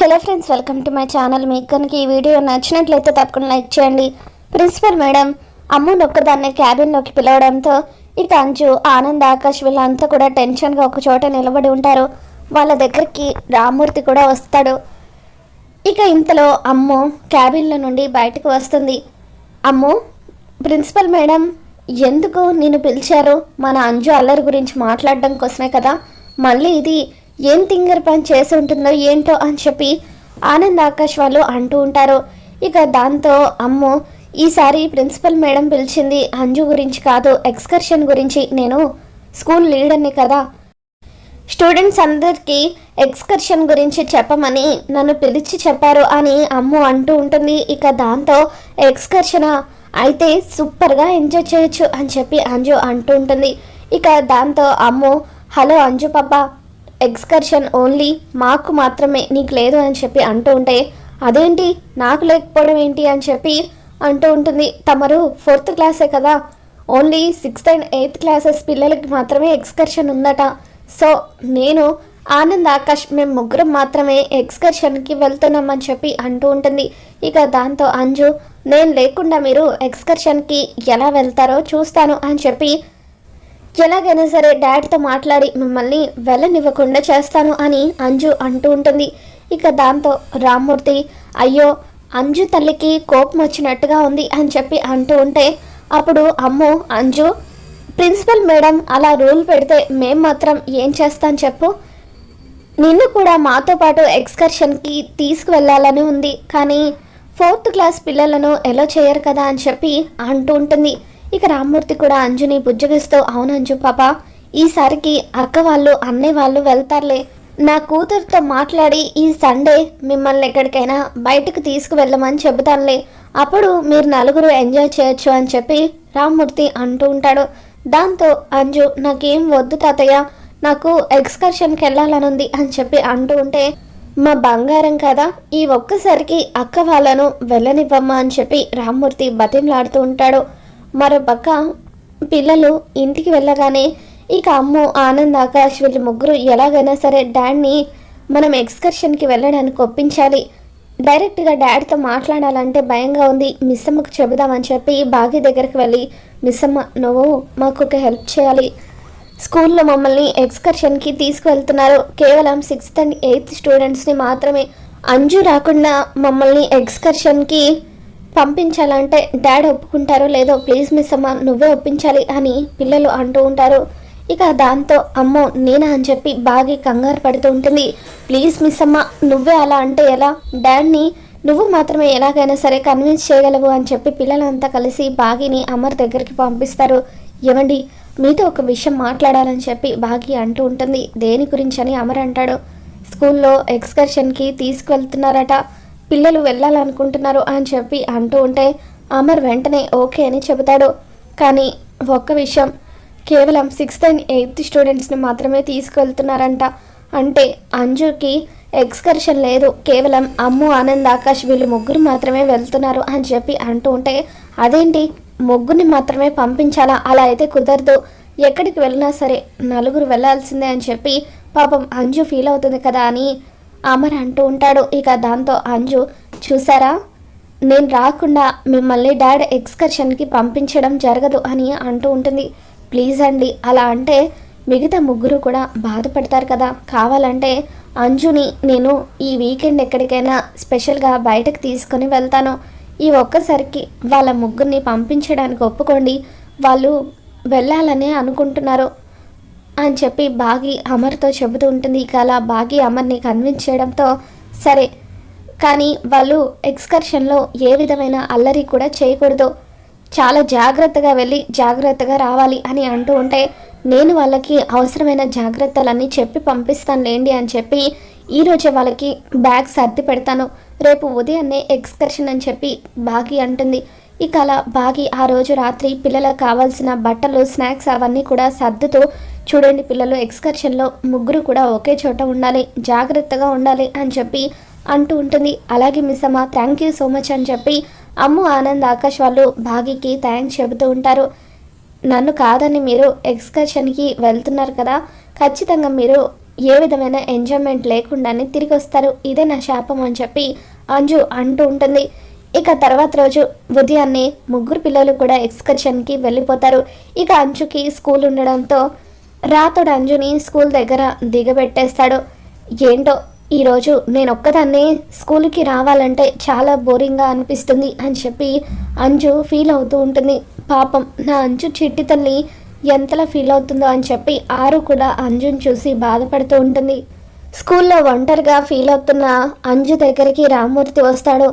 Hello friends welcome to my channel. మీకు కనుక ఈ వీడియో నచ్చినట్లయితే తప్పకుండా లైక్ చేయండి. ప్రిన్సిపల్ మేడం అమ్మును ఒక్కదాన్ని క్యాబిన్లోకి పిలవడంతో ఇక అంజు ఆనంద్ ఆకాష్ వీళ్ళంతా కూడా టెన్షన్గా ఒక చోట నిలబడి ఉంటారు. వాళ్ళ దగ్గరికి రామూర్తి కూడా వస్తాడు. ఇక ఇంతలో అమ్ము క్యాబిన్లో నుండి బయటకు వస్తుంది. అమ్ము ప్రిన్సిపల్ మేడం ఎందుకు నేను పిలిచారు? మన అంజు అల్లరి గురించి మాట్లాడడం కోసమే కదా. మళ్ళీ ఇది ఏం తింగర్ పని చేసి ఉంటుందో ఏంటో అని చెప్పి ఆనంద్ ఆకాష్ వాళ్ళు అంటూ ఉంటారు. ఇక దాంతో అమ్ము ఈసారి ప్రిన్సిపల్ మేడం పిలిచింది అంజు గురించి కాదు ఎక్స్కర్షన్ గురించి. నేను స్కూల్ లీడర్ని కదా. స్టూడెంట్స్ అందరికీ ఎక్స్కర్షన్ గురించి చెప్పమని నన్ను పిలిచి చెప్పారు అని అమ్ము అంటూ ఉంటుంది. ఇక దాంతో ఎక్స్కర్షన్ అయితే సూపర్గా ఎంజాయ్ చేయొచ్చు అని చెప్పి అంజు అంటూ ఉంటుంది. ఇక దాంతో అమ్ము హలో అంజు పాప ఎక్స్కర్షన్ ఓన్లీ మాకు మాత్రమే నీకు లేదు అని చెప్పి అంటూ ఉంటే అదేంటి? నాకు లేకపోవడం ఏంటి? అని చెప్పి అంటూ ఉంటుంది. తమరు ఫోర్త్ క్లాసే కదా? Only sixth and eighth classes పిల్లలకి మాత్రమే ఎక్స్కర్షన్ ఉందట. సో నేను ఆనంద్ ఆకాష్ మేము ముగ్గురం మాత్రమే ఎక్స్కర్షన్కి వెళ్తున్నామని చెప్పి అంటూ ఉంటుంది. ఇక దాంతో అంజు నేను లేకుండా మీరు ఎక్స్కర్షన్కి ఎలా వెళ్తారో చూస్తాను అని చెప్పి ఎలాగైనా సరే డాడీతో మాట్లాడి మిమ్మల్ని వెళ్ళనివ్వకుండా చేస్తాను అని అంజు అంటూ ఉంటుంది. ఇక దాంతో రామ్మూర్తి అయ్యో అంజు తల్లికి కోపం వచ్చినట్టుగా ఉంది అని చెప్పి అంటూ ఉంటే అప్పుడు అమ్ము అంజు ప్రిన్సిపల్ మేడం అలా రూల్ పెడితే మేం మాత్రం ఏం చేస్తాం చెప్పు? నిన్ను కూడా మాతో పాటు ఎక్స్కర్షన్కి తీసుకువెళ్ళాలని ఉంది. కానీ ఫోర్త్ క్లాస్ పిల్లలను ఎలా చేయరు కదా అని చెప్పి అంటూ ఉంటుంది. ఇక రామ్మూర్తి కూడా అంజుని బుజ్జగిస్తూ అవును అంజు పాప ఈసారికి అక్క వాళ్ళు అన్నయ్య వాళ్ళు వెళ్తారులే. నా కూతురుతో మాట్లాడి ఈ సండే మిమ్మల్ని ఎక్కడికైనా బయటకు తీసుకువెళ్ళమని చెబుతానులే. అప్పుడు మీరు నలుగురు ఎంజాయ్ చేయొచ్చు అని చెప్పి రామ్మూర్తి అంటూ ఉంటాడు. దాంతో అంజు నాకేం వద్దు తాతయ్య నాకు ఎక్స్కర్షన్కి వెళ్ళాలనుంది అని చెప్పి అంటూ ఉంటే మా బంగారం కదా ఈ ఒక్కసారికి అక్క వాళ్ళను వెళ్ళనివ్వమ్మా అని చెప్పి రామ్మూర్తి బతిమలాడుతూ ఉంటాడు. మరో పక్క పిల్లలు ఇంటికి వెళ్ళగానే ఇక అమ్ము ఆనంద్ ఆకాష్ వీళ్ళు ముగ్గురు ఎలాగైనా సరే డాడ్ని మనం ఎక్స్కర్షన్కి వెళ్ళడానికి ఒప్పించాలి. డైరెక్ట్గా డాడీతో మాట్లాడాలంటే భయంగా ఉంది. మిస్ అమ్మకు చెబుదామని చెప్పి బాగి దగ్గరికి వెళ్ళి మిస్ అమ్మ నువ్వు మాకు ఒక హెల్ప్ చేయాలి. స్కూల్లో మమ్మల్ని ఎక్స్కర్షన్కి తీసుకువెళ్తున్నారు. కేవలం సిక్స్త్ అండ్ ఎయిత్ స్టూడెంట్స్ని మాత్రమే. అంజు రాకుండా మమ్మల్ని ఎక్స్కర్షన్కి పంపించాలంటే డాడ్ ఒప్పుకుంటారో లేదో ప్లీజ్ మిస్ అమ్మ నువ్వే ఒప్పించాలి అని పిల్లలు అంటూ ఉంటారు. ఇక దాంతో అమ్మో నేనా అని చెప్పి బాగా కంగారు పడుతూ ఉంటుంది. ప్లీజ్ మిస్ అమ్మ నువ్వే అలా అంటే ఎలా? డాడ్ని నువ్వు మాత్రమే ఎలాగైనా సరే కన్విన్స్ చేయగలవు అని చెప్పి పిల్లలంతా కలిసి బాగిని అమర్ దగ్గరికి పంపిస్తారు. ఏమండి మీతో ఒక విషయం మాట్లాడాలని చెప్పి బాగి అంటూ ఉంటుంది. దేని గురించి అని అమర్ అంటాడు. స్కూల్లో ఎక్స్కర్షన్కి తీసుకువెళ్తున్నారట. పిల్లలు వెళ్ళాలనుకుంటున్నారు అని చెప్పి అంటూ ఉంటే అమర్ వెంటనే ఓకే అని చెబుతాడు. కానీ ఒక్క విషయం కేవలం సిక్స్త్ అండ్ ఎయిత్ స్టూడెంట్స్ని మాత్రమే తీసుకెళ్తున్నారంట. అంటే అంజుకి ఎక్స్కర్షన్ లేదు. కేవలం అమ్ము ఆనంద్ ఆకాష్ వీళ్ళు ముగ్గురు మాత్రమే వెళ్తున్నారు అని చెప్పి అంటూ ఉంటే అదేంటి? ముగ్గురిని మాత్రమే పంపించాలా? అలా అయితే కుదరదు. ఎక్కడికి వెళ్ళినా సరే నలుగురు వెళ్ళాల్సిందే అని చెప్పి పాపం అంజు ఫీల్ అవుతుంది కదా అని అమర్ అంటూ ఉంటాడు. ఇక దాంతో అంజు చూసారా? నేను రాకుండా మిమ్మల్ని డాడ్ ఎక్స్కర్షన్కి పంపించడం జరగదు అని అంటూ ఉంటుంది. ప్లీజ్ అండి అలా అంటే మిగతా ముగ్గురు కూడా బాధపడతారు కదా. కావాలంటే అంజుని నేను ఈ వీకెండ్ ఎక్కడికైనా స్పెషల్గా బయటకు తీసుకొని వెళ్తాను. ఈ ఒక్కసారికి వాళ్ళ ముగ్గురిని పంపించడానికి ఒప్పుకోండి. వాళ్ళు వెళ్ళాలని అనుకుంటున్నారు. అని చెప్పి బాగి అమర్తో చెబుతూ ఉంటుంది. ఇక అలా బాగి అమర్ని కన్విన్స్ చేయడంతో సరే. కానీ వాళ్ళు ఎక్స్కర్షన్లో ఏ విధమైన అల్లరి కూడా చేయకూడదు. చాలా జాగ్రత్తగా వెళ్ళి జాగ్రత్తగా రావాలి అని అంటూ ఉంటే నేను వాళ్ళకి అవసరమైన జాగ్రత్తలన్నీ చెప్పి పంపిస్తాను లేండి అని చెప్పి ఈరోజే వాళ్ళకి బ్యాగ్ సర్ది పెడతాను. రేపు ఉదయాన్నే ఎక్స్కర్షన్ అని చెప్పి బాగి అంటుంది. ఇక అలా బాగి ఆ రోజు రాత్రి పిల్లలకు కావాల్సిన బట్టలు స్నాక్స్ అవన్నీ కూడా సర్దుతూ చూడండి పిల్లలు ఎక్స్కర్షన్లో ముగ్గురు కూడా ఒకే చోట ఉండాలి జాగ్రత్తగా ఉండాలి అని చెప్పి అంటూ ఉంటుంది. అలాగే మిస్ అమ్మ థ్యాంక్ యూ సో మచ్ అని చెప్పి అమ్ము ఆనంద్ ఆకాష్ వాళ్ళు బాగికి థ్యాంక్స్ చెబుతూ ఉంటారు. నన్ను కాదని మీరు ఎక్స్కర్షన్కి వెళ్తున్నారు కదా ఖచ్చితంగా మీరు ఏ విధమైన ఎంజాయ్మెంట్ లేకుండానే తిరిగి వస్తారు. ఇదే నా శాపం అని చెప్పి అంజు అంటూ ఉంటుంది. ఇక తర్వాత రోజు ఉదయాన్నే ముగ్గురు పిల్లలు కూడా ఎక్స్కర్షన్కి వెళ్ళిపోతారు. ఇక అంజుకి స్కూల్ ఉండడంతో రాతోడు అంజుని స్కూల్ దగ్గర దిగబెట్టేస్తాడు. ఏంటో ఈరోజు నేను ఒక్కదాన్నే స్కూల్కి రావాలంటే చాలా బోరింగ్గా అనిపిస్తుంది అని చెప్పి అంజు ఫీల్ అవుతూ ఉంటుంది. పాపం నా అంజు చిట్టి తల్లి ఎంతలా ఫీల్ అవుతుందో అని చెప్పి ఆరు కూడా అంజుని చూసి బాధపడుతూ ఉంటుంది. స్కూల్లో ఒంటరిగా ఫీల్ అవుతున్న అంజు దగ్గరికి రామూర్తి వస్తాడు.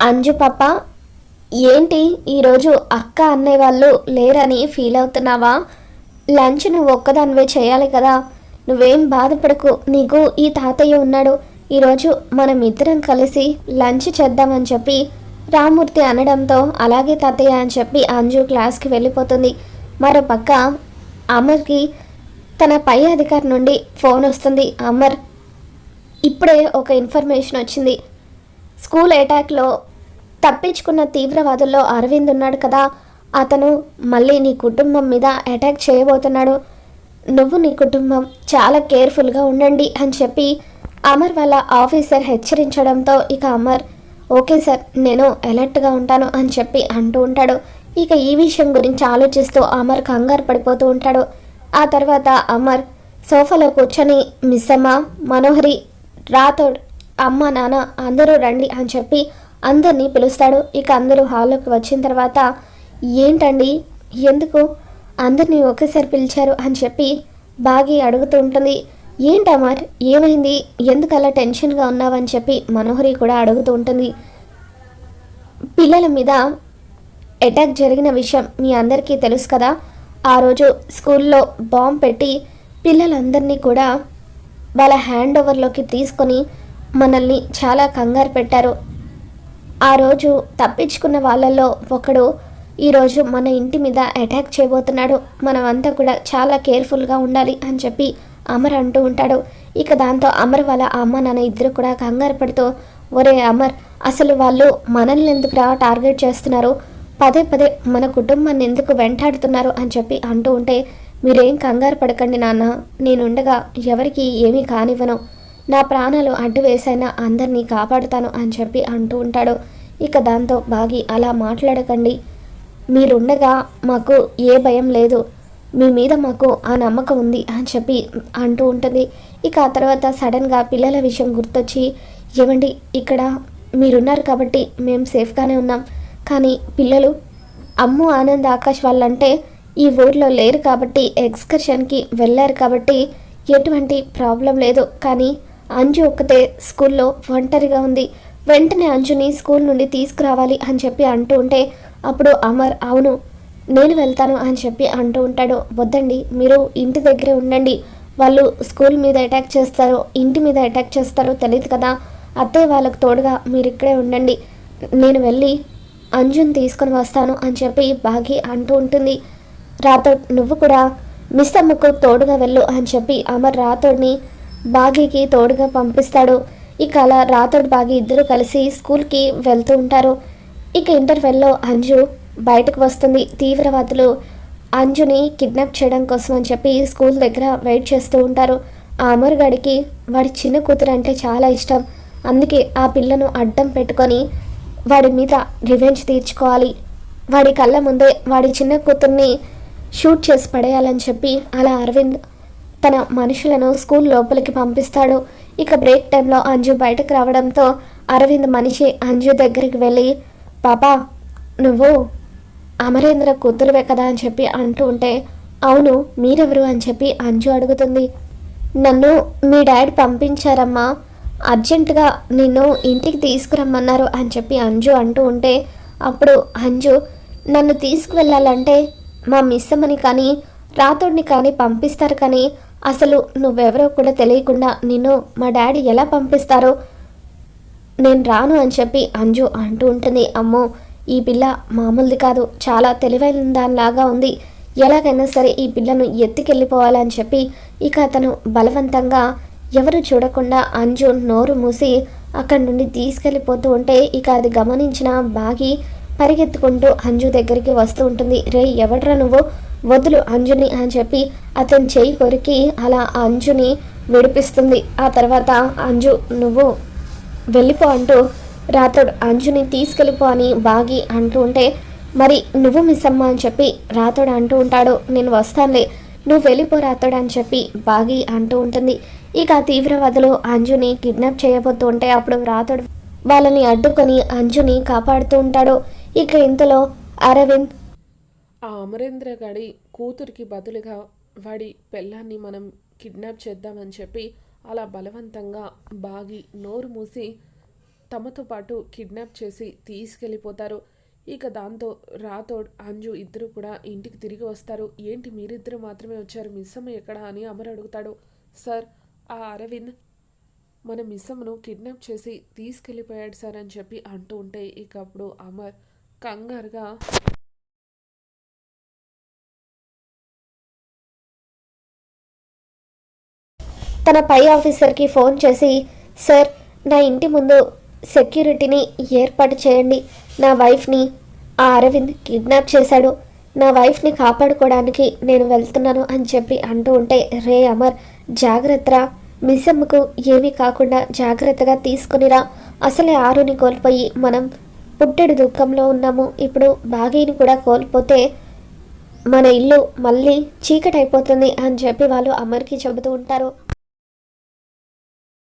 అంజు పాప ఏంటి ఈరోజు అక్క అన్నయ్య వాళ్ళు లేరని ఫీల్ అవుతున్నావా? లంచ్ నువ్వు ఒక్కదానివే చేయాలి కదా. నువ్వేం బాధపడకు. నీకు ఈ తాతయ్య ఉన్నాడు. ఈరోజు మనం ఇద్దరం కలిసి లంచ్ చేద్దామని చెప్పి రామూర్తి అనడంతో అలాగే తాతయ్య అని చెప్పి అంజు క్లాస్కి వెళ్ళిపోతుంది. మరో పక్క అమర్కి తన పై అధికారి నుండి ఫోన్ వస్తుంది. అమర్ ఇప్పుడే ఒక ఇన్ఫర్మేషన్ వచ్చింది. స్కూల్ అటాక్లో తప్పించుకున్న తీవ్రవాదుల్లో అరవింద్ ఉన్నాడు కదా. అతను మళ్ళీ నీ కుటుంబం మీద అటాక్ చేయబోతున్నాడు. నువ్వు నీ కుటుంబం చాలా కేర్ఫుల్గా ఉండండి అని చెప్పి అమర్ వాళ్ళ ఆఫీసర్ హెచ్చరించడంతో ఇక అమర్ ఓకే సార్ నేను అలర్ట్గా ఉంటాను అని చెప్పి అంటూ ఉంటాడు. ఇక ఈ విషయం గురించి ఆలోచిస్తూ అమర్ కంగారు పడిపోతూ ఉంటాడు. ఆ తర్వాత అమర్ సోఫాలో కూర్చొని మిస్సమ్మ మనోహరి రాథోడ్ అమ్మ నాన్న అందరూ రండి అని చెప్పి అందరినీ పిలుస్తాడు. ఇక అందరూ హాల్లోకి వచ్చిన తర్వాత ఏంటండి? ఎందుకు? అందరినీ ఒకేసారి పిలిచారు? అని చెప్పి బాగి అడుగుతూ ఉంటుంది. ఏంటి అమర్? ఏమైంది? ఎందుకు అలా టెన్షన్గా ఉన్నావని చెప్పి మనోహరి కూడా అడుగుతూ ఉంటుంది. పిల్లల మీద అటాక్ జరిగిన విషయం మీ అందరికీ తెలుసు కదా? ఆ రోజు స్కూల్లో బాంబ్ పెట్టి పిల్లలందరినీ కూడా వాళ్ళ హ్యాండ్ ఓవర్లోకి తీసుకొని మనల్ని చాలా కంగారు పెట్టారు. ఆ రోజు తప్పించుకున్న వాళ్ళల్లో ఒకడు ఈరోజు మన ఇంటి మీద అటాక్ చేయబోతున్నాడు. మనమంతా కూడా చాలా కేర్ఫుల్గా ఉండాలి అని చెప్పి అమర్ అంటూ ఉంటాడు. ఇక దాంతో అమర్ వాళ్ళ అమ్మ నాన్న ఇద్దరు కూడా కంగారు పడుతూ ఒరే అమర్ అసలు వాళ్ళు మనల్ని ఎందుకురా టార్గెట్ చేస్తున్నారు? పదే పదే మన కుటుంబాన్ని ఎందుకు వెంటాడుతున్నారు? అని చెప్పి అంటూ ఉంటే మీరేం కంగారు పడకండి నాన్న. నేనుండగా ఎవరికి ఏమీ కానివ్వను. నా ప్రాణాలు అడ్డు వేసైనా అందరినీ కాపాడుతాను అని చెప్పి అంటూ ఉంటాడు. ఇక దాంతో బాగి అలా మాట్లాడకండి. మీరుండగా మాకు ఏ భయం లేదు. మీ మీద మాకు ఆ నమ్మకం ఉంది అని చెప్పి అంటూ ఉంటుంది. ఇక ఆ తర్వాత సడన్గా పిల్లల విషయం గుర్తొచ్చి ఏమండి ఇక్కడ మీరున్నారు కాబట్టి మేము సేఫ్గానే ఉన్నాం. కానీ పిల్లలు అమ్ము ఆనంద్ ఆకాష్ వాళ్ళంటే ఈ ఊర్లో లేరు కాబట్టి ఎక్స్కర్షన్కి వెళ్ళారు కాబట్టి ఎటువంటి ప్రాబ్లం లేదు. కానీ అంజు ఒక్కతే స్కూల్లో ఒంటరిగా ఉంది. వెంటనే అంజుని స్కూల్ నుండి తీసుకురావాలి అని చెప్పి అంటూ ఉంటే అప్పుడు అమర్ అవును నేను వెళ్తాను అని చెప్పి అంటూ ఉంటాడు. వద్దండి మీరు ఇంటి దగ్గరే ఉండండి. వాళ్ళు స్కూల్ మీద అటాక్ చేస్తారో ఇంటి మీద అటాక్ చేస్తారో తెలియదు కదా. అత్తయ్య వాళ్ళకు తోడుగా మీరు ఇక్కడే ఉండండి. నేను వెళ్ళి అంజుని తీసుకొని వస్తాను అని చెప్పి బాగి అంటూ ఉంటుంది. రాతో నువ్వు కూడా మిస్ అమ్మకు తోడుగా వెళ్ళు అని చెప్పి అమర్ రాతోడిని బాగీకి తోడుగా పంపిస్తాడు. ఇక అలా రాతోడు బాగి ఇద్దరు కలిసి స్కూల్కి వెళ్తూ ఉంటారు. ఇక ఇంటర్వెల్లో అంజు బయటకు వస్తుంది. తీవ్రవాదులు అంజుని కిడ్నాప్ చేయడం కోసం అని చెప్పి స్కూల్ దగ్గర వెయిట్ చేస్తూ ఉంటారు. ఆ అమరుగాడికి వాడి చిన్న కూతురు అంటే చాలా ఇష్టం. అందుకే ఆ పిల్లను అడ్డం పెట్టుకొని వాడి మీద రివెంజ్ తీర్చుకోవాలి. వాడి కళ్ళ ముందే వాడి చిన్న కూతుర్ని షూట్ చేసి పడేయాలని చెప్పి అలా అరవింద్ తన మనుషులను స్కూల్ లోపలికి పంపిస్తాడు. ఇక బ్రేక్ టైంలో అంజు బయటకు రావడంతో అరవింద్ మనిషి అంజు దగ్గరికి వెళ్ళి పాపా నువ్వు అమరేంద్ర కూతురువే కదా అని చెప్పి అంటూ ఉంటే అవును మీరెవరు అని చెప్పి అంజు అడుగుతుంది. నన్ను మీ డాడీ పంపించారమ్మా. అర్జెంటుగా నిన్ను ఇంటికి తీసుకురమ్మన్నారు అని చెప్పి అంజు అంటూ ఉంటే అప్పుడు అంజు నన్ను తీసుకువెళ్ళాలంటే మా మిస్సమ్మని కానీ రాతోడిని కానీ పంపిస్తారు కానీ అసలు నువ్వెవరో కూడా తెలియకుండా నిన్ను మా డాడీ ఎలా పంపిస్తారో నేను రాను అని చెప్పి అంజు అంటూ ఉంటుంది. అమ్మో ఈ పిల్ల మామూలుది కాదు. చాలా తెలివైన దానిలాగా ఉంది. ఎలాగైనా సరే ఈ పిల్లను ఎత్తుకెళ్ళిపోవాలని చెప్పి ఇక అతను బలవంతంగా ఎవరు చూడకుండా అంజు నోరు మూసి అక్కడి నుండి తీసుకెళ్ళిపోతూ ఉంటే ఇక అది గమనించిన బాగి పరిగెత్తుకుంటూ అంజు దగ్గరికి వస్తూ ఉంటుంది. రే ఎవడ్రా నువ్వు? వదులు అంజుని అని చెప్పి అతని చేయి కొరికి అలా అంజుని విడిపిస్తుంది. ఆ తర్వాత అంజు నువ్వు వెళ్ళిపో అంటూ రాతోడు అంజుని తీసుకెళ్ళిపో అని బాగి అంటూ ఉంటే మరి నువ్వు మిస్ అమ్మ అని చెప్పి రాతోడు అంటూ ఉంటాడు. నేను వస్తానులే నువ్వు వెళ్ళిపో రాతోడు అని చెప్పి బాగి అంటూ ఉంటుంది. ఇక ఆ తీవ్రవాదులు అంజుని కిడ్నాప్ చేయబోతూ ఉంటే అప్పుడు రాతుడు వాళ్ళని అడ్డుకొని అంజుని కాపాడుతూ ఉంటాడు. ఇక ఇంతలో అరవింద్ ఆ అమరేంద్ర గాడి కూతురికి బదులుగా వాడి పెళ్ళాన్ని మనం కిడ్నాప్ చేద్దామని చెప్పి అలా బలవంతంగా బాగి నోరు మూసి తమతో పాటు కిడ్నాప్ చేసి తీసుకెళ్ళిపోతారు. ఇక దాంతో రాథోడ్ అంజు ఇద్దరు కూడా ఇంటికి తిరిగి వస్తారు. ఏంటి మీరిద్దరు మాత్రమే వచ్చారు? మిస్సమ్మ ఎక్కడా అని అమర్ అడుగుతాడు. సార్ ఆ అరవింద్ మన మిస్సమ్మను కిడ్నాప్ చేసి తీసుకెళ్ళిపోయాడు సార్ అని చెప్పి అంటూ ఉంటే ఇక అప్పుడు అమర్ కంగారుగా తన పై ఆఫీసర్కి ఫోన్ చేసి సార్ నా ఇంటి ముందు సెక్యూరిటీని ఏర్పాటు చేయండి. నా వైఫ్ని ఆ అరవింద్ కిడ్నాప్ చేశాడు. నా వైఫ్ని కాపాడుకోవడానికి నేను వెళ్తున్నాను అని చెప్పి అంటూ ఉంటే రే అమర్ జాగ్రత్త మిస్సమ్మకు ఏమీ కాకుండా జాగ్రత్తగా తీసుకునిరా అసలే ఆరుని కోల్పోయి మనం పుట్టెడు దుఃఖంలో ఉన్నాము. ఇప్పుడు బాగీని కూడా కోల్పోతే మన ఇల్లు మళ్ళీ చీకటైపోతుంది అని చెప్పి వాళ్ళు అమర్కి చెబుతూ ఉంటారు.